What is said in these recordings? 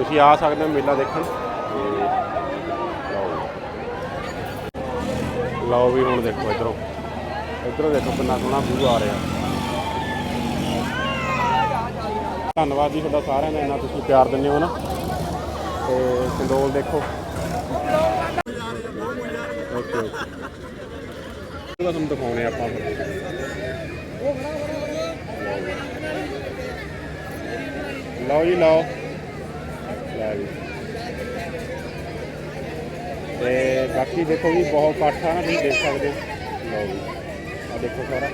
ਤੁਸੀਂ ਆ ਸਕਦੇ ਹੋ ਮੇਲਾ ਦੇਖਣ। ਲਓ ਲਓ ਵੀ ਹੁਣ ਦੇਖੋ ਇਧਰੋਂ। ਇਧਰੋਂ ਦੇਖੋ ਕਿੰਨਾ ਸੋਹਣਾ ਵਿਊ ਆ ਰਿਹਾ। ਧੰਨਵਾਦ ਜੀ ਤੁਹਾਡਾ ਸਾਰਿਆਂ ਦਾ, ਇੰਨਾ ਤੁਸੀਂ ਪਿਆਰ ਦਿੰਦੇ ਹੋ ਨਾ। ਤੇ ਚੰਡੋਲ ਦੇਖੋ। Okay okay. ਉਹਦਾ ਤੁਹਾਨੂੰ ਦਿਖਾਉਣੇ ਆਪਾਂ ਲਓ ਜੀ, ਲਓ। ਲੈ ਜੀ। ਤੇ ਬਾਕੀ ਦੇਖੋ ਜੀ, ਬਹੁਤ ਇਕੱਠ ਨਾ ਤੁਸੀਂ ਦੇਖ ਸਕਦੇ। ਹੋ ਲਓ ਜੀ ਆ ਦੇਖੋ ਸਾਰਾ।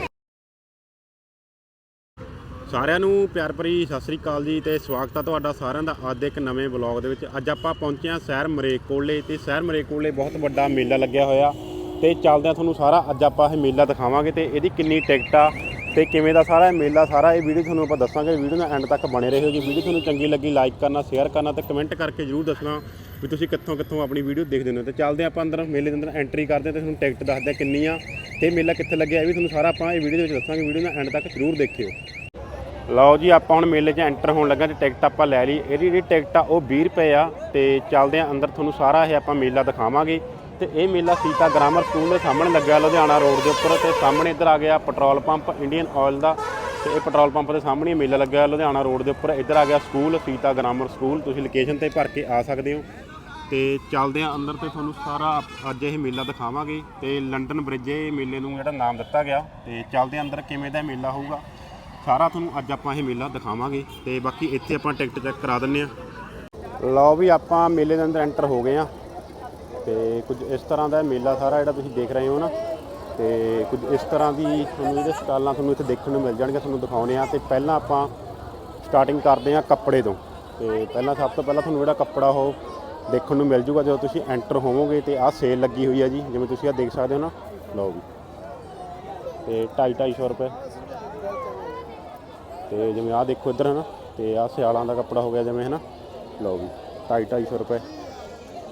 ਸਾਰਿਆਂ ਨੂੰ ਪਿਆਰ ਭਰੀ ਸਤਿ ਸ੍ਰੀ ਅਕਾਲ ਜੀ ਤੇ ਸਵਾਗਤ ਆ ਤੁਹਾਡਾ ਸਾਰਿਆਂ ਦਾ ਅੱਜ ਦੇ ਇੱਕ ਨਵੇਂ ਵਲੌਗ ਦੇ ਵਿੱਚ। ਅੱਜ ਆਪਾਂ ਪਹੁੰਚੇ ਹਾਂ ਸ਼ਹਿਰ ਮਰੇਕੋਲੇ ਤੇ ਸ਼ਹਿਰ ਮਰੇਕੋਲੇ ਬਹੁਤ ਵੱਡਾ ਮੇਲਾ ਲੱਗਿਆ ਹੋਇਆ ਤੇ ਚੱਲਦੇ ਤੁਹਾਨੂੰ ਸਾਰਾ। ਅੱਜ ਆਪਾਂ ਇਹ ਮੇਲਾ ਦਿਖਾਵਾਂਗੇ ਤੇ ਇਹਦੀ ਕਿੰਨੀ ਟਿਕਟ ਆ ਤੇ ਕਿਵੇਂ ਦਾ ਸਾਰਾ ਇਹ ਮੇਲਾ ਸਾਰਾ, ਇਹ ਵੀਡੀਓ ਤੁਹਾਨੂੰ ਆਪਾਂ ਦੱਸਾਂਗੇ। ਵੀਡੀਓ ਨਾਲ ਐਂਡ ਤੱਕ ਬਣੇ ਰਹੋ ਜੀ। ਵੀਡੀਓ ਤੁਹਾਨੂੰ ਚੰਗੀ ਲੱਗੀ ਲਾਈਕ ਕਰਨਾ ਸ਼ੇਅਰ ਕਰਨਾ ਤੇ ਕਮੈਂਟ ਕਰਕੇ ਜਰੂਰ ਦੱਸਣਾ ਵੀ ਤੁਸੀਂ ਕਿੱਥੋਂ ਕਿੱਥੋਂ ਆਪਣੀ ਵੀਡੀਓ ਦੇਖਦੇ ਹੋ। ਤੇ ਚੱਲਦੇ ਆਪਾਂ ਅੰਦਰ, ਮੇਲੇ ਦੇ ਅੰਦਰ ਐਂਟਰੀ ਕਰਦੇ ਹਾਂ ਤੇ ਤੁਹਾਨੂੰ ਟਿਕਟ ਦੱਸਦੇ ਆ ਕਿੰਨੀ ਆ ਤੇ ਮੇਲਾ ਕਿੱਥੇ ਲੱਗਿਆ, ਇਹ ਵੀ ਤੁਹਾਨੂੰ ਸਾਰਾ ਆਪਾਂ ਇਹ ਵੀਡੀਓ ਦੇ ਵਿੱਚ ਦੱਸਾਂਗੇ। ਵੀਡੀਓ ਨਾਲ ਐਂਡ ਤੱਕ ਜਰੂਰ ਦੇਖਿਓ। ਲਓ ਜੀ, ਆਪਾਂ ਹੁਣ ਮੇਲੇ 'ਚ ਐਂਟਰ ਹੋਣ ਲੱਗਾ ਤੇ ਟਿਕਟ ਆਪਾਂ ਲੈ ਲਈ। ਇਹਦੀ ਜਿਹੜੀ ਟਿਕਟ ਆ, ਉਹ 20 ਰੁਪਏ ਆ ਤੇ ਚੱਲਦੇ ਆ ਅੰਦਰ। ਤੁਹਾਨੂੰ ਸਾਰਾ ਇਹ ਆਪਾਂ ਮੇਲਾ ਦਿਖਾਵਾਂਗੇ। ਤੇ ਇਹ ਮੇਲਾ ਸੀਤਾ ਗ੍ਰਾਮਰ ਸਕੂਲ ਦੇ ਸਾਹਮਣੇ ਲੱਗਿਆ ਲੁਧਿਆਣਾ ਰੋਡ ਦੇ ਉੱਪਰ ਤੇ ਸਾਹਮਣੇ ਇੱਧਰ ਆ ਗਿਆ ਪੈਟਰੋਲ ਪੰਪ, ਇੰਡੀਅਨ ਆਇਲ ਦਾ। ਤੇ ਇਹ ਪੈਟਰੋਲ ਪੰਪ ਦੇ ਸਾਹਮਣੇ ਮੇਲਾ ਲੱਗਿਆ ਲੁਧਿਆਣਾ ਰੋਡ ਦੇ ਉੱਪਰ। ਇੱਧਰ ਆ ਗਿਆ ਸਕੂਲ, ਸੀਤਾ ਗ੍ਰਾਮਰ ਸਕੂਲ। ਤੁਸੀਂ ਲੋਕੇਸ਼ਨ ਤੇ ਭਰ ਕੇ ਆ ਸਕਦੇ ਹੋ। ਤੇ ਚੱਲਦੇ ਆ ਅੰਦਰ ਤੇ ਤੁਹਾਨੂੰ ਸਾਰਾ ਅੱਜ ਇਹ ਮੇਲਾ ਦਿਖਾਵਾਂਗੇ। ਤੇ ਲੰਡਨ ਬ੍ਰਿਜ ਇਹ ਮੇਲੇ ਨੂੰ ਜਿਹੜਾ ਨਾਮ ਦਿੱਤਾ ਗਿਆ। ਤੇ ਚੱਲਦੇ ਅੰਦਰ ਕਿਵੇਂ ਦਾ ਮੇਲਾ ਹੋਊਗਾ। ਸਾਰਾ ਤੁਹਾਨੂੰ ਅੱਜ ਆਪਾਂ ਇਹ ਮੇਲਾ ਦਿਖਾਵਾਂਗੇ। ਤੇ ਬਾਕੀ ਇੱਥੇ ਆਪਾਂ ਟਿਕਟ ਚੈੱਕ ਕਰਾ ਦਿੰਨੇ ਆ ਲਓ ਵੀ ਆਪਾਂ ਮੇਲੇ ਦੇ ਅੰਦਰ ਐਂਟਰ ਹੋ ਗਏ ਆ ਤੇ ਕੁਝ ਇਸ ਤਰ੍ਹਾਂ ਦਾ ਮੇਲਾ ਸਾਰਾ ਜਿਹੜਾ ਤੁਸੀਂ ਦੇਖ ਰਹੇ ਹੋ ਨਾ, ਤੇ ਕੁਝ ਇਸ ਤਰ੍ਹਾਂ ਦੀ ਤੁਹਾਨੂੰ ਇਹਦੇ ਸਟਾਲਾਂ ਤੁਹਾਨੂੰ ਇੱਥੇ ਦੇਖਣ ਨੂੰ ਮਿਲ ਜਾਣਗੇ ਤੁਹਾਨੂੰ ਦਿਖਾਉਣੇ ਆ। ਤੇ ਪਹਿਲਾਂ ਆਪਾਂ ਸਟਾਰਟਿੰਗ ਕਰਦੇ ਆ ਕੱਪੜੇ ਤੋਂ। ਤੇ ਪਹਿਲਾਂ ਸਭ ਤੋਂ ਪਹਿਲਾਂ ਤੁਹਾਨੂੰ ਜਿਹੜਾ ਕੱਪੜਾ ਉਹ ਦੇਖਣ ਨੂੰ ਮਿਲ ਜੂਗਾ, ਜਦੋਂ ਤੁਸੀਂ ਐਂਟਰ ਹੋਵੋਗੇ ਤੇ ਆਹ ਸੇਲ ਲੱਗੀ ਹੋਈ ਆ ਜੀ, ਜਿਵੇਂ ਤੁਸੀਂ ਆ ਦੇਖ ਸਕਦੇ ਹੋ ਨਾ। ਲਓ ਵੀ ਤੇ 2.5 250 ਰੁਪਏ। ਤੇ ਜਿਵੇਂ ਆਹ ਦੇਖੋ ਇੱਧਰ ਹੈ ਨਾ ਤੇ ਆਹ ਸਿਆਲਾਂ ਦਾ ਕੱਪੜਾ ਹੋ ਗਿਆ ਜਿਵੇਂ ਹੈ ਨਾ ਲਓ ਵੀ 2.5 250 ਰੁਪਏ।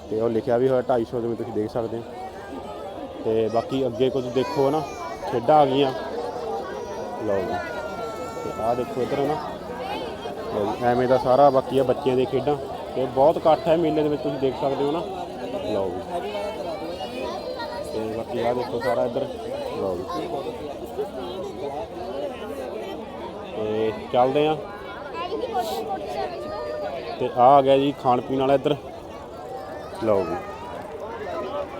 ਤੇ ਉਹ ਲਿਖਿਆ ਵੀ ਹੋਇਆ 250 ਜਿਵੇਂ ਤੁਸੀਂ ਦੇਖ ਸਕਦੇ ਹੋ। ਤੇ ਬਾਕੀ ਅੱਗੇ ਕੁਝ ਦੇਖੋ ਨਾ, ਖੇਡਾਂ ਆ ਗਈਆਂ। ਲਓ ਜੀ। ਤੇ ਆਹ ਦੇਖੋ ਇੱਧਰ ਹੈ ਨਾ। ਲਓ ਜੀ, ਐਵੇਂ ਦਾ ਸਾਰਾ ਬਾਕੀ ਆ ਬੱਚਿਆਂ ਦੇ ਖੇਡਾਂ। ਤੇ ਬਹੁਤ ਇਕੱਠ ਹੈ ਮੇਲੇ ਦੇ ਵਿੱਚ ਤੁਸੀਂ ਦੇਖ ਸਕਦੇ ਹੋ ਨਾ। ਲਓ ਜੀ। ਤੇ ਬਾਕੀ ਆਹ ਦੇਖੋ ਸਾਰਾ ਇੱਧਰ। ਲਓ ਜੀ। ਤੇ ਚੱਲਦੇ ਆ ਤੇ ਆ ਆ ਗਿਆ ਜੀ ਖਾਣ ਪੀਣ ਵਾਲਾ ਇੱਧਰ। ਲਓ ਵੀ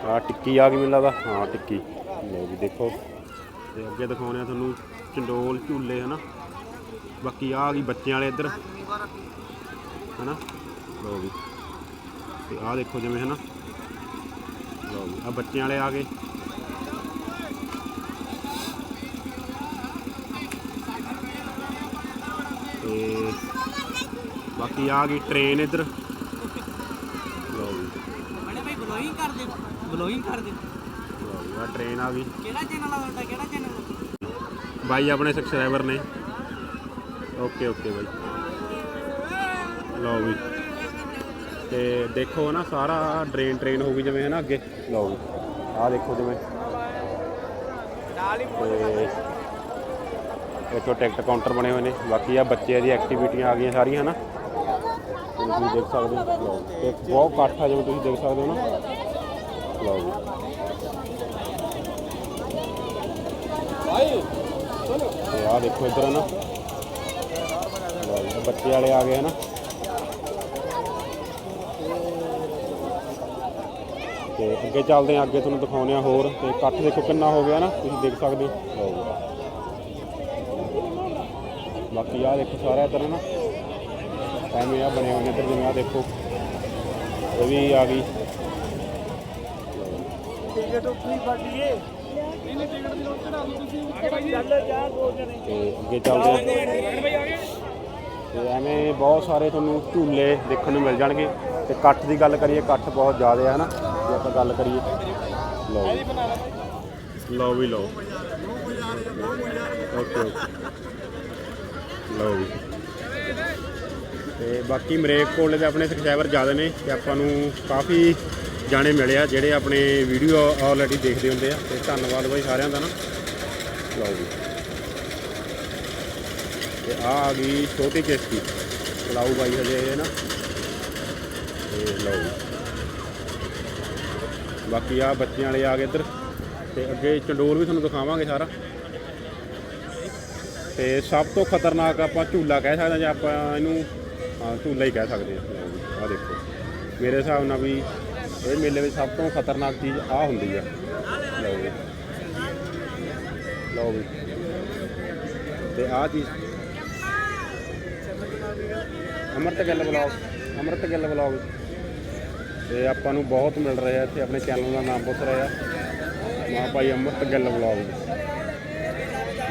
ਆ ਟਿੱਕੀ ਆ ਗਈ ਮੈਨੂੰ ਲੱਗਦਾ। ਹਾਂ, ਟਿੱਕੀ। ਲਓ ਵੀ ਦੇਖੋ। ਤੇ ਅੱਗੇ ਦਿਖਾਉਣੇ ਆ ਤੁਹਾਨੂੰ ਚੰਡੋਲ ਝੂਲੇ, ਹਨਾ? ਬਾਕੀ ਆ ਗਈ ਬੱਚਿਆਂ ਵਾਲੇ ਇੱਧਰ। ਹਨਾ? ਲਓ ਜੀ। ਤੇ ਆ ਦੇਖੋ ਜਿਵੇਂ, ਹਨਾ? ਲਓ ਵੀ ਆ ਬੱਚਿਆਂ ਵਾਲੇ ਆ ਗਏ। ਤੇ ਬਾਕੀ ਆ ਗਈ ਟ੍ਰੇਨ ਇੱਧਰ। ਦੇ ਬਲੋਇੰਗ ਕਰ ਦੇ ਲਓ ਜੀ ਆ ਟ੍ਰੇਨ ਆ ਗਈ ਕਿਹੜਾ ਚੈਨਲ ਆ ਤੁਹਾਡਾ? ਕਿਹੜਾ ਚੈਨਲ ਬਾਈ ਆਪਣੇ ਸਬਸਕ੍ਰਾਈਬਰ ਨੇ। ਓਕੇ ਓਕੇ ਬਾਈ। ਲਓ ਵੀ। ਤੇ ਦੇਖੋ ਨਾ ਸਾਰਾ ਟ੍ਰੇਨ ਟ੍ਰੇਨ ਹੋ ਗਈ ਜਿਵੇਂ ਹੈ ਨਾ ਅੱਗੇ। ਲਓ ਵੀ। ਆਹ ਦੇਖੋ ਜਿਵੇਂ। ਤੇ ਇੱਥੋਂ ਟਿਕਟ ਕਾਊਂਟਰ ਬਣੇ ਹੋਏ ਨੇ। ਬਾਕੀ ਆ ਬੱਚਿਆਂ ਦੀ ਐਕਟੀਵਿਟੀਆਂ ਆ ਗਈਆਂ ਸਾਰੀਆਂ ਹਨਾ। ਤੇ ਤੁਸੀਂ ਦੇਖ ਸਕਦੇ ਹੋ। ਤੇ ਬਹੁਤ ਇਕੱਠ ਆ ਜਿਵੇਂ ਤੁਸੀਂ ਦੇਖ ਸਕਦੇ ਹੋ ਨਾ। ਲਓ। ਜੀ ਤੇ ਆਹ ਦੇਖੋ ਇੱਧਰ ਨਾ। ਬੱਚੇ ਵਾਲੇ ਆ ਗਏ ਨਾ ਤੇ ਅੱਗੇ ਚੱਲਦੇ ਆ ਅੱਗੇ ਤੁਹਾਨੂੰ ਦਿਖਾਉਂਦੇ ਆ ਹੋਰ। ਤੇ ਇਕੱਠ ਦੇਖੋ ਕਿੰਨਾ ਹੋ ਗਿਆ ਨਾ, ਤੁਸੀਂ ਦੇਖ ਸਕਦੇ ਹੋ। ਬਾਕੀ ਆਹ ਦੇਖੋ ਸਾਰਾ ਇੱਧਰ ਨਾ। ਐਵੇਂ ਆ, ਬਣੇ ਹੋਏ ਨੇ ਇੱਧਰ ਜਿਵੇਂ ਆਹ ਦੇਖੋ। ਇਹ ਵੀ ਆ ਗਈ। ਟਿਕਟ ਉੱਪਰੀ ਫੜੀਏ ਇਹਨੇ ਟਿਕਟ ਦੀ ਨੋਟ ਚੜਾ ਲਓ ਤੁਸੀਂ ਚੱਲ ਜਾ ਦੋ ਜਣੇ ਤੇ ਅੱਗੇ ਚੱਲਦੇ ਆ। ਤੇ ਐਵੇਂ ਬਹੁਤ ਸਾਰੇ ਤੁਹਾਨੂੰ ਝੂਲੇ ਦੇਖਣ ਨੂੰ ਮਿਲ ਜਾਣਗੇ। ਤੇ ਇਕੱਠ ਦੀ ਗੱਲ ਕਰੀਏ ਇਕੱਠ ਬਹੁਤ ਜ਼ਿਆਦਾ ਹੈ ਨਾ ਜੇ ਆਪਾਂ ਗੱਲ ਕਰੀਏ। ਲਓ। ਲਓ ਵੀ ਲਓ। Okay okay. ਲਓ ਵੀ ਤੇ ਬਾਕੀ ਮਰੇਕ ਕੋਲੇ ਦੇ ਆਪਣੇ ਸਬਸਕ੍ਰਾਈਬਰ ਜ਼ਿਆਦਾ ਨੇ ਤੇ ਆਪਾਂ ਨੂੰ ਕਾਫੀ ਜਾਣੇ ਮਿਲਿਆ ਜਿਹੜੇ ਆਪਣੇ ਵੀਡੀਓ ਆਲਰੇਡੀ ਦੇਖਦੇ ਹੁੰਦੇ ਆ। ਤੇ ਧੰਨਵਾਦ ਬਾਈ ਸਾਰਿਆਂ ਦਾ ਨਾ। ਲਓ ਜੀ। ਤੇ ਆ ਆ ਗਈ ਛੋਟੀ ਕਿਸ਼ਤੀ। ਚਲਾਊ ਬਾਈ ਹਜੇ ਇਹ ਨਾ। ਤੇ ਲਓ ਜੀ। ਬਾਕੀ ਆ ਬੱਚਿਆਂ ਵਾਲੇ ਆ ਗਏ ਇੱਧਰ। ਤੇ ਅੱਗੇ ਚੰਡੋਲ ਵੀ ਤੁਹਾਨੂੰ ਦਿਖਾਵਾਂਗੇ ਸਾਰਾ। ਤੇ ਸਭ ਤੋਂ ਖਤਰਨਾਕ ਆਪਾਂ ਝੂਲਾ ਕਹਿ ਸਕਦੇ ਹਾਂ ਜਾਂ ਆਪਾਂ ਇਹਨੂੰ, ਹਾਂ, ਝੂਲਾ ਹੀ ਕਹਿ ਸਕਦੇ ਹਾਂ ਆ ਦੇਖੋ। ਮੇਰੇ ਹਿਸਾਬ ਨਾਲ ਵੀ ਇਹ ਮੇਲੇ ਵਿੱਚ ਸਭ ਤੋਂ ਖਤਰਨਾਕ ਚੀਜ਼ ਆ ਹੁੰਦੀ ਆ। ਲਓ ਜੀ। ਲਓ ਵੀ ਤੇ ਆ ਚੀਜ਼। ਅਮਰਤ ਗੱਲ ਬਲੌਗ ਅਮਰਤ ਗੱਲ ਬਲੌਗ ਤੇ ਆਪਾਂ ਨੂੰ ਬਹੁਤ ਮਿਲ ਰਿਹਾ ਇੱਥੇ, ਆਪਣੇ ਚੈਨਲ ਦਾ ਨਾਮ ਪੁੱਛ ਰਿਹਾ। ਮਾਂ ਭਾਈ ਅਮਰਤ ਗੱਲ ਬਲੌਗ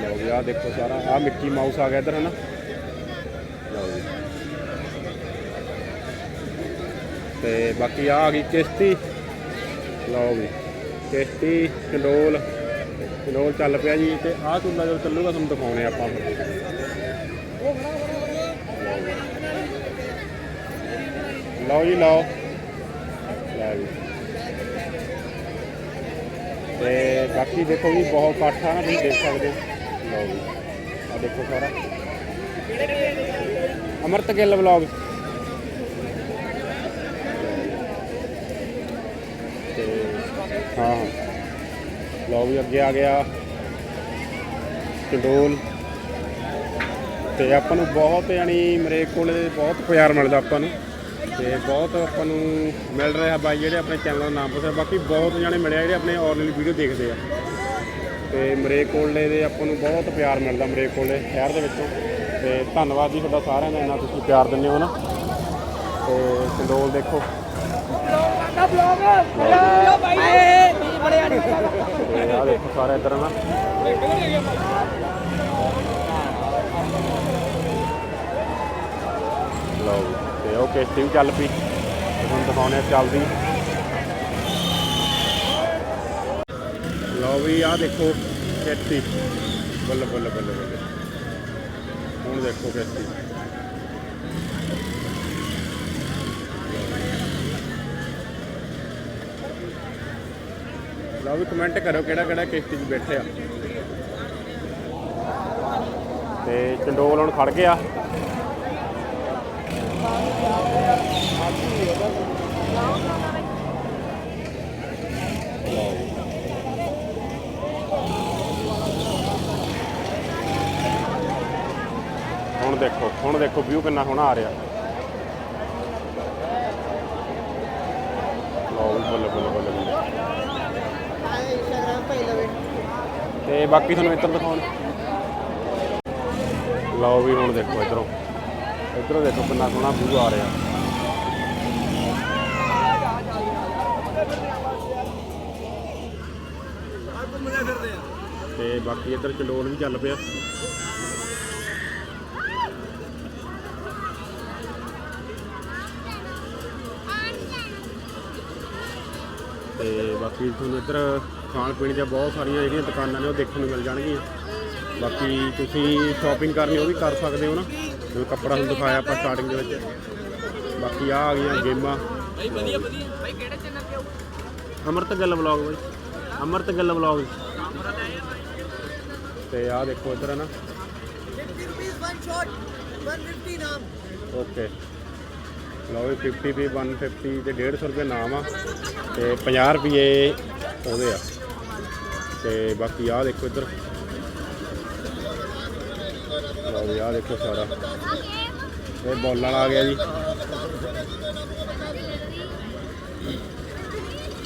ਲਓ ਜੀ ਆ ਦੇਖੋ ਸਾਰਾ। ਆ ਮਿੱਕੀ ਮਾਊਸ ਆ ਗਿਆ ਇੱਧਰ, ਹਨਾ ਲਓ ਜੀ ਤੇ ਬਾਕੀ ਆ ਆ ਗਈ ਕਿਸ਼ਤੀ। ਲਓ ਵੀ, ਕਿਸ਼ਤੀ, ਕੰਡੋਲ ਕੰਡੋਲ ਚੱਲ ਪਿਆ ਜੀ ਤੇ ਆਹ ਝੂਲਾ ਜਦੋਂ ਚੱਲੂਗਾ ਤੁਹਾਨੂੰ ਦਿਖਾਉਣੇ ਆਪਾਂ। ਲਓ ਜੀ, ਲਓ। ਲੈ ਜੀ ਤੇ ਬਾਕੀ ਦੇਖੋ ਜੀ, ਬਹੁਤ ਇਕੱਠ ਆ ਨਾ, ਤੁਸੀਂ ਦੇਖ ਸਕਦੇ ਲਓ ਜੀ ਆ ਦੇਖੋ ਸਾਰਾ। ਅਮਰਤ ਗਿੱਲ ਵਲੌਗ। ਤੇ ਹਾਂ। ਲਓ ਵੀ ਅੱਗੇ ਆ ਗਿਆ ਚੰਡੋਲ ਤੇ ਆਪਾਂ ਨੂੰ ਬਹੁਤ ਯਾਨੀ ਮੇਰੇ ਕੋਲ ਬਹੁਤ ਪਿਆਰ ਮਿਲਦਾ ਆਪਾਂ ਨੂੰ। ਤੇ ਬਹੁਤ ਆਪਾਂ ਨੂੰ ਮਿਲ ਰਿਹਾ ਬਾਈ ਜਿਹੜੇ ਆਪਣੇ ਚੈਨਲ ਦਾ ਨਾਮ ਪੁੱਛਿਆ। ਬਾਕੀ ਬਹੁਤ ਜਾਣੇ ਮਿਲਿਆ ਜਿਹੜੇ ਆਪਣੇ ਔਰਲੀ ਵੀਡੀਓ ਦੇਖਦੇ ਆ। ਤੇ ਮਰੇ ਕੋਲੇ ਦੇ ਆਪਾਂ ਨੂੰ ਬਹੁਤ ਪਿਆਰ ਮਿਲਦਾ ਮਰੇ ਕੋਲੇ ਸ਼ਹਿਰ ਦੇ ਵਿੱਚੋਂ। ਤੇ ਧੰਨਵਾਦ ਜੀ ਤੁਹਾਡਾ ਸਾਰਿਆਂ ਦਾ ਇੰਨਾ ਤੁਸੀਂ ਪਿਆਰ ਦਿੰਦੇ ਹੋ ਨਾ। ਤੇ ਚੰਡੋਲ ਦੇਖੋ। ਸਾਡਾ ਬਲੌਗ ਹੈਲੋ ਭਾਈ ਨਹੀਂ ਬੜੇ ਆੜੀ ਆ ਦੇਖੋ ਸਾਰਾ ਇੱਧਰ ਨਾ ਲਓ ਤੇ ਉਹ ਕਿਸ਼ਤੀ ਵੀ ਚੱਲ ਪਈ ਤੇ ਹੁਣ ਦਿਖਾਉਣੇ ਚੱਲਦੀ ਲਓ ਵੀ ਆ ਦੇਖੋ ਕਿਸ਼ਤੀ ਬੱਲੇ ਬੱਲੇ ਬੱਲੇ ਬੱਲੇ। ਹੁਣ ਦੇਖੋ ਕਿਸ਼ਤੀ ਲਓ ਵੀ ਕਮੈਂਟ ਕਰੋ ਕਿਹੜਾ ਕਿਹੜਾ ਕਿਸ਼ਤੀ 'ਚ ਬੈਠੇ ਆ। ਤੇ ਚੰਡੋਲ ਹੁਣ ਖੜ ਗਿਆ। ਹੁਣ ਦੇਖੋ ਹੁਣ ਦੇਖੋ ਵਿਊ ਕਿੰਨਾ ਸੋਹਣਾ ਆ ਰਿਹਾ। ਲਓ ਵੀ ਬੱਲੇ ਬੱਲੇ ਬੱਲੇ। ਤੇ ਬਾਕੀ ਤੁਹਾਨੂੰ ਇੱਧਰ ਦਿਖਾਉਣ। ਲਓ ਵੀ ਹੁਣ ਦੇਖੋ ਇੱਧਰੋਂ। ਇੱਧਰੋਂ ਦੇਖੋ ਕਿੰਨਾ ਸੋਹਣਾ ਵਿਊ ਆ ਰਿਹਾ। ਤੇ ਬਾਕੀ ਇੱਧਰ ਚੰਡੋਲ ਵੀ ਚੱਲ ਪਿਆ। ਤੇ ਬਾਕੀ ਤੁਹਾਨੂੰ ਇੱਧਰ ਖਾਣ ਪੀਣ ਦੀਆਂ ਬਹੁਤ ਸਾਰੀਆਂ ਜਿਹੜੀਆਂ ਦੁਕਾਨਾਂ ਨੇ ਉਹ ਦੇਖਣ ਨੂੰ ਮਿਲ ਜਾਣਗੀਆਂ। ਬਾਕੀ ਤੁਸੀਂ ਸ਼ਾਪਿੰਗ ਕਰਨੀ ਉਹ ਵੀ ਕਰ ਸਕਦੇ ਹੋ ਨਾ। ਜਿਵੇਂ ਕੱਪੜਾ ਹੁਣ ਦਿਖਾਇਆ ਆਪਾਂ ਸਟਾਰਟਿੰਗ ਦੇ ਵਿੱਚ। ਬਾਕੀ ਆ ਆ ਗਈਆਂ ਗੇਮਾਂ। ਭਾਈ ਵਧੀਆ ਵਧੀਆ। ਭਾਈ ਕਿਹੜੇ ਚੈਨਲ ਤੇ ਆਉ ਅਮਰਤ ਗੱਲ ਵਲੌਗ ਬਾਈ। ਅਮਰਤ ਗੱਲ ਵਲੌਗ ਤੇ ਆ ਦੇਖੋ ਇੱਧਰ ਹੈ ਨਾ। 50 rupees one shot, 150 naam. Okay ਲਓ ਵੀ 50 ਵੀ 150 ਤੇ 150 ਰੁਪਏ ਨਾਮ ਆ। ਤੇ 50 ਰੁਪਏ ਉਹਦੇ ਆ। ਤੇ ਬਾਕੀ ਆ ਦੇਖੋ ਇੱਧਰ। ਲਓ ਵੀ ਆ ਦੇਖੋ ਸਾਰਾ। ਇਹ ਬੋਲਣ ਵਾਲਾ ਆ ਗਿਆ ਜੀ।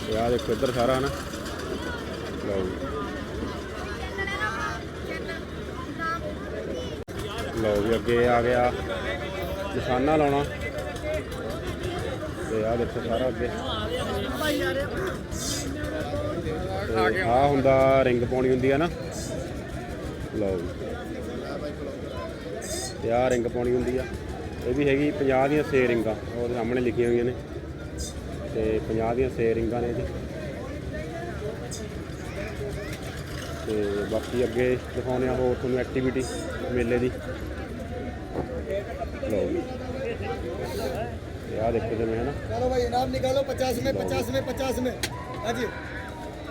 ਇਹ ਆ ਦੇਖੋ ਇੱਧਰ ਸਾਰਾ, ਹਨਾ? ਲਓ ਜੀ ਲਓ ਵੀ, ਅੱਗੇ ਆ ਗਿਆ। ਨਿਸ਼ਾਨਾ ਲਾਉਣਾ। ਤੇ ਆ ਦੇਖੋ ਸਾਰਾ ਅੱਗੇ। ਆ ਹੁੰਦਾ ਰਿੰਗ ਪਾਉਣੀ ਹੁੰਦੀ ਆ ਨਾ ਲਓ ਜੀ ਤੇ ਆ ਰਿੰਗ ਪਾਉਣੀ ਹੁੰਦੀ ਆ ਇਹ ਵੀ ਹੈਗੀ 50 ਦੀਆਂ 6 ਰਿੰਗਾਂ ਉਹਦੇ ਸਾਹਮਣੇ ਲਿਖੀਆਂ ਹੋਈਆਂ ਨੇ ਤੇ 50 ਦੀਆਂ 6 ਰਿੰਗਾਂ ਨੇ ਇਹਦੇ ਤੇ ਬਾਕੀ ਅੱਗੇ ਦਿਖਾਉਂਦੇ ਆ ਹੋਰ ਤੁਹਾਨੂੰ ਐਕਟੀਵਿਟੀ ਮੇਲੇ ਦੀ ਲਓ ਜੀ ਇਹ ਆ ਦੇਖੋ ਜਿਵੇਂ ਹੈ ਨਾ चलो भाई इनाम निकालो पचास में पचास में पचास में हाँ जी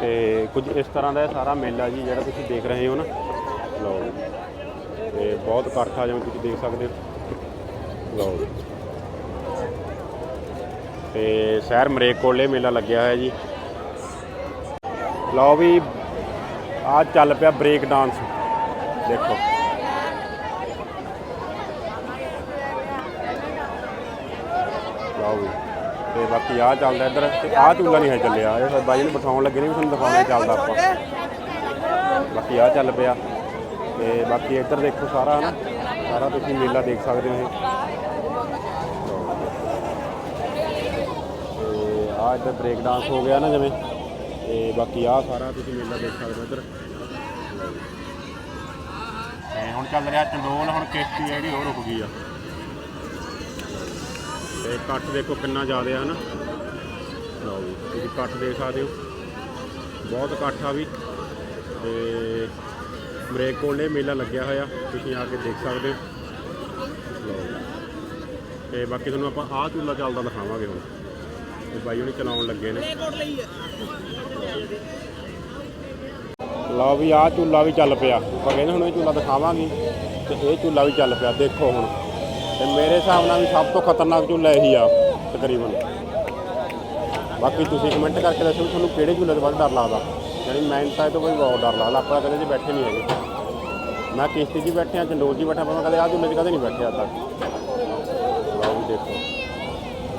ਤੇ ਕੁਝ ਇਸ ਤਰ੍ਹਾਂ ਦਾ ਇਹ ਸਾਰਾ ਮੇਲਾ ਜੀ ਜਿਹੜਾ ਤੁਸੀਂ ਦੇਖ ਰਹੇ ਹੋ ਨਾ। ਲਓ ਜੀ। ਤੇ ਬਹੁਤ ਇਕੱਠ ਆ ਜਿਵੇਂ ਤੁਸੀਂ ਦੇਖ ਸਕਦੇ ਹੋ। ਲਓ ਜੀ। ਤੇ ਸ਼ਹਿਰ ਮਰੇਕ ਕੋਲੇ ਮੇਲਾ ਲੱਗਿਆ ਹੋਇਆ ਜੀ। ਲਓ ਵੀ, ਆ ਚੱਲ ਪਿਆ ਬ੍ਰੇਕ ਡਾਂਸ ਦੇਖੋ। ਲਓ ਵੀ। ਤੇ ਬਾਕੀ ਆ ਚੱਲਦਾ ਇੱਧਰ, ਤੇ ਆ ਝੂਲਾ ਨਹੀਂ ਹੈ ਚੱਲਿਆ। ਇਹ ਬਾਈ ਨੂੰ ਬਿਠਾਉਣ ਲੱਗੇ ਨੇ ਵੀ ਤੁਹਾਨੂੰ ਦਿਖਾਉਣਾ ਚੱਲਦਾ ਆਪਾਂ। ਬਾਕੀ ਆ ਚੱਲ ਪਿਆ। ਤੇ ਬਾਕੀ ਇੱਧਰ ਦੇਖੋ ਸਾਰਾ, ਹਨਾ? ਸਾਰਾ ਤੁਸੀਂ ਮੇਲਾ ਦੇਖ ਸਕਦੇ ਹੋ ਇਹ। ਤੇ ਆ ਇੱਧਰ ਬ੍ਰੇਕ ਡਾਂਸ ਹੋ ਗਿਆ ਨਾ ਜਿਵੇਂ। ਤੇ ਬਾਕੀ ਆ ਸਾਰਾ ਤੁਸੀਂ ਮੇਲਾ ਦੇਖ ਸਕਦੇ ਹੋ ਇੱਧਰ। ਤੇ ਹੁਣ ਚੱਲ ਰਿਹਾ ਚੰਡੋਲ ਹੁਣ ਕਿਸ਼ਤੀ ਜਿਹੜੀ ਉਹ ਰੁਕ ਗਈ ਆ। ਤੇ ਕੱਟ ਦੇਖੋ ਕਿੰਨਾ ਜ਼ਿਆਦਾ ਆ ਨਾ। ਲਓ ਜੀ, ਤੁਸੀਂ ਕੱਟ ਦੇਖ ਸਕਦੇ ਹੋ। ਬਹੁਤ ਇਕੱਠ ਆ ਵੀ। ਤੇ ਬ੍ਰੇਕ ਕੋਲੇ ਮੇਲਾ ਲੱਗਿਆ ਹੋਇਆ, ਤੁਸੀਂ ਆ ਕੇ ਦੇਖ ਸਕਦੇ ਹੋ। ਲਓ ਤੇ ਬਾਕੀ ਤੁਹਾਨੂੰ ਆਪਾਂ ਆਹ ਝੂਲਾ ਚੱਲਦਾ ਦਿਖਾਵਾਂਗੇ ਹੁਣ। ਤੇ ਬਾਈ ਹੁਣੀ ਚਲਾਉਣ ਲੱਗੇ ਨੇ। ਲਓ ਵੀ ਆਹ ਝੂਲਾ ਵੀ ਚੱਲ ਪਿਆ। ਆਪਾਂ ਕਹਿੰਦੇ ਹੁਣ ਇਹ ਝੂਲਾ ਦਿਖਾਵਾਂਗੇ। ਤੇ ਇਹ ਝੂਲਾ ਵੀ ਚੱਲ ਪਿਆ। ਦੇਖੋ ਹੁਣ। ਹਿਸਾਬ ਨਾਲ ਵੀ ਸਭ ਤੋਂ ਖਤਰਨਾਕ ਝੂਲਾ ਇਹੀ ਆ, ਤਕਰੀਬਨ। ਬਾਕੀ ਤੁਸੀਂ ਕਮੈਂਟ ਕਰਕੇ ਦੱਸੋ ਵੀ ਤੁਹਾਨੂੰ ਕਿਹੜੇ ਝੂਲੇ ਤੋਂ ਵੱਧ ਡਰ ਲੱਗਦਾ। ਯਾਨੀ ਮੈਨੂੰ ਤਾਂ ਇਹ ਤੋਂ ਕੋਈ ਬਹੁਤ ਡਰ ਲੱਗਦਾ, ਆਪਾਂ ਕਦੇ ਜੀ ਬੈਠੇ ਨਹੀਂ ਹੈਗੇ। ਮੈਂ ਕਿਸ਼ਤੀ 'ਚ ਬੈਠਿਆ ਚੰਡੋਲ 'ਚ ਹੀ ਬੈਠਾ ਪਰ ਮੈਂ ਕਦੇ ਆਹ ਝੂਲੇ 'ਚ ਕਦੇ ਨਹੀਂ ਬੈਠਿਆ ਤੱਕ। ਲਓ ਵੀ ਦੇਖੋ।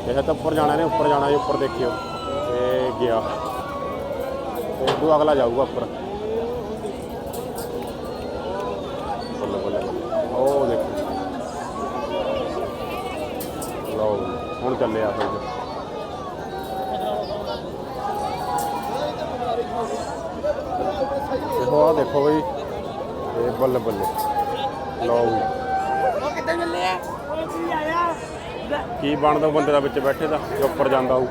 ਇਹ ਤਾਂ ਉੱਪਰ ਜਾਣਾ ਨੇ, ਉੱਪਰ ਜਾਣਾ ਜੀ, ਉੱਪਰ ਦੇਖਿਓ। ਤੇ ਗਿਆ। ਤੇ ਇਦੋਂ ਅਗਲਾ ਜਾਊਗਾ ਉੱਪਰ ਬੱਲੇ ਬੱਲੇ ਉਹ ਦੇਖੋ ਲਓ ਹੁਣ ਚੱਲਿਆ ਫਿਰ। ਦੇਖੋ ਆ ਦੇਖੋ ਬਈ ਇਹ ਬੱਲੇ ਬੱਲੇ। ਲਓ ਜੀ। ਉਹ ਕਿੱਥੇ ਚੱਲੇ ਆ? ਉਹ ਕੀ ਬਣਦਾ ਉਹ ਬੰਦੇ ਦਾ ਵਿੱਚ ਬੈਠੇ ਦਾ ਜੇ ਉੱਪਰ ਜਾਂਦਾ ਹੋਊ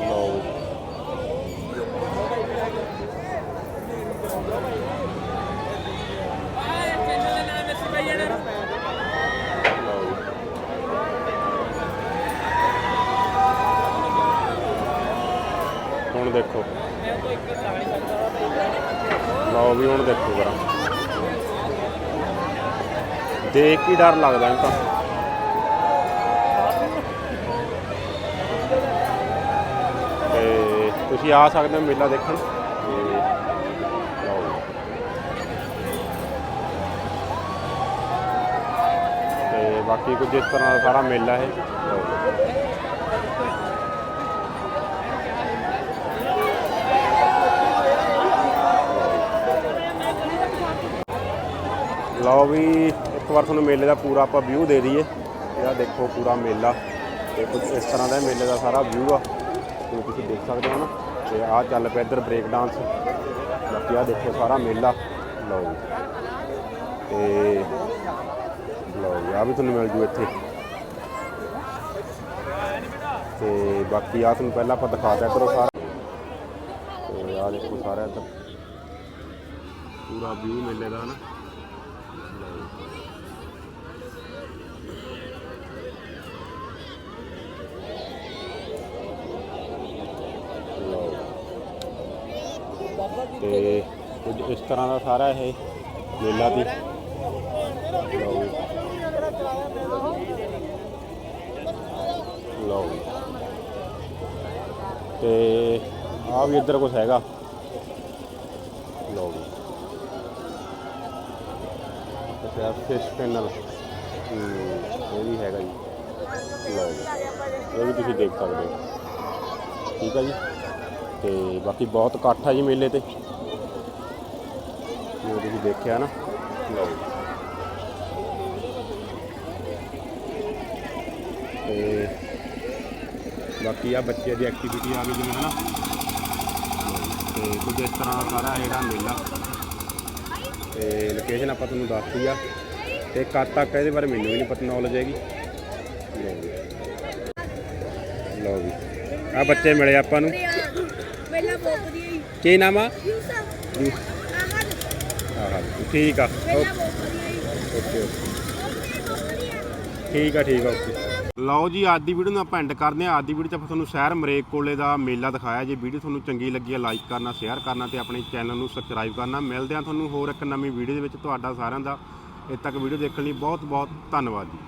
ਲਓ ਜੀ। ਲਓ ਜੀ। ਹੁਣ ਦੇਖੋ ਲਓ ਵੀ ਹੁਣ ਦੇਖੋ ਕਰਾਂ ਦੇਖ ਕੇ ਡਰ ਲੱਗਦਾ ਇਹ ਤਾਂ। ਤੇ ਤੁਸੀਂ ਆ ਸਕਦੇ ਹੋ ਮੇਲਾ ਦੇਖਣ। ਤੇ ਬਾਕੀ ਕੁਝ ਇਸ ਤਰ੍ਹਾਂ ਦਾ ਸਾਰਾ ਮੇਲਾ ਹੈ। ਲਓ ਵੀ ਇੱਕ ਵਾਰ ਤੁਹਾਨੂੰ ਮੇਲੇ ਦਾ ਪੂਰਾ ਆਪਾਂ ਵਿਊ ਦੇ ਦਈਏ। ਇਹ ਆਹ ਦੇਖੋ ਪੂਰਾ ਮੇਲਾ। ਤੇ ਕੁਝ ਇਸ ਤਰ੍ਹਾਂ ਦਾ ਮੇਲੇ ਦਾ ਸਾਰਾ ਵਿਊ ਆ। ਜਿਵੇਂ ਤੁਸੀਂ ਦੇਖ ਸਕਦੇ ਹੋ ਨਾ। ਤੇ ਆਹ ਚੱਲ ਪਿਆ ਇੱਧਰ ਬ੍ਰੇਕ ਡਾਂਸ ਬਾਕੀ ਆਹ ਦੇਖੋ ਸਾਰਾ ਮੇਲਾ। ਲਓ ਜੀ। ਤੇ ਲਓ ਆ ਵੀ ਤੁਹਾਨੂੰ ਮਿਲ ਜੂ ਇੱਥੇ। ਤੇ ਬਾਕੀ ਆ ਤੁਹਾਨੂੰ ਪਹਿਲਾਂ ਆਪਾਂ ਦਿਖਾ ਦਿਆ ਕਰੋ ਸਾਰਾ। ਤੇ ਆ ਦੇਖੋ ਸਾਰਾ ਇੱਧਰ। ਪੂਰਾ ਵਿਊ ਮੇਲੇ ਦਾ ਨਾ। ਤੇ ਕੁਝ ਇਸ ਤਰ੍ਹਾਂ ਦਾ ਸਾਰਾ ਇਹ ਮੇਲਾ ਦੀ ਲਓ ਜੀ। ਲਓ ਜੀ। ਤੇ ਆ ਵੀ ਇੱਧਰ ਕੁਝ ਹੈਗਾ। ਲਓ ਜੀ। ਅੱਛਾ ਫਿਸ਼ ਪੈਨਲ ਇਹ ਵੀ ਹੈਗਾ ਜੀ। ਲਓ ਜੀ। ਇਹ ਵੀ ਤੁਸੀਂ ਦੇਖ ਸਕਦੇ ਹੋ। ਠੀਕ ਹੈ ਜੀ। ਤੇ ਬਾਕੀ ਬਹੁਤ ਇਕੱਠ ਆ ਜੀ ਮੇਲੇ ਤੇ। ਜਿਵੇਂ ਤੁਸੀਂ ਦੇਖਿਆ ਨਾ। ਲਓ ਜੀ। ਤੇ ਬਾਕੀ ਆ ਬੱਚੇ ਦੀ ਐਕਟੀਵਿਟੀ ਆ ਗਈ ਜਿਵੇਂ ਹਨਾ। ਤੇ ਕੁਝ ਇਸ ਤਰ੍ਹਾਂ ਸਾਰਾ ਜਿਹੜਾ ਮੇਲਾ। ਤੇ ਲੋਕੇਸ਼ਨ ਆਪਾਂ ਤੁਹਾਨੂੰ ਦੱਸਤੀ ਆ। ਤੇ ਕਦ ਤੱਕ ਇਹਦੇ ਬਾਰੇ ਮੈਨੂੰ ਵੀ ਨਹੀਂ ਪਤਾ ਨੌਲੇਜ ਹੈਗੀ। ਲਓ ਵੀ ਆ ਬੱਚੇ ਮਿਲੇ ਆਪਾਂ ਨੂੰ। ਪਹਿਲਾਂ ਹੀ ਕੀ ਨਾਮ ਆ? ਯੂਸਫ। ਜੀ। ਆਹ ਠੀਕ ਆ। ਓਕੇ ਠੀਕ ਆ ਠੀਕ ਆ, ਓਕੇ। ਲਓ ਜੀ, ਅੱਜ ਦੀ ਵੀਡੀਓ ਨੂੰ ਆਪਾਂ ਐਂਡ ਕਰਦੇ ਹਾਂ। ਅੱਜ ਦੀ ਵੀਡੀਓ 'ਚ ਆਪਾਂ ਤੁਹਾਨੂੰ ਸ਼ਹਿਰ ਮਰੇਕ ਕੋਲੇ ਦਾ ਮੇਲਾ ਦਿਖਾਇਆ। ਜੇ ਵੀਡੀਓ ਤੁਹਾਨੂੰ ਚੰਗੀ ਲੱਗੀ ਹੈ ਲਾਈਕ ਕਰਨਾ ਸ਼ੇਅਰ ਕਰਨਾ ਤੇ ਆਪਣੇ ਚੈਨਲ ਨੂੰ ਸਬਸਕ੍ਰਾਈਬ ਕਰਨਾ। ਮਿਲਦੇ ਹਾਂ ਤੁਹਾਨੂੰ ਹੋਰ ਇੱਕ ਨਵੀਂ ਵੀਡੀਓ ਦੇ ਵਿੱਚ ਤੁਹਾਡਾ ਸਾਰਿਆਂ ਦਾ। ਇੱਥੇ ਤੱਕ ਵੀਡੀਓ ਦੇਖਣ ਲਈ ਬਹੁਤ ਬਹੁਤ ਧੰਨਵਾਦ ਜੀ।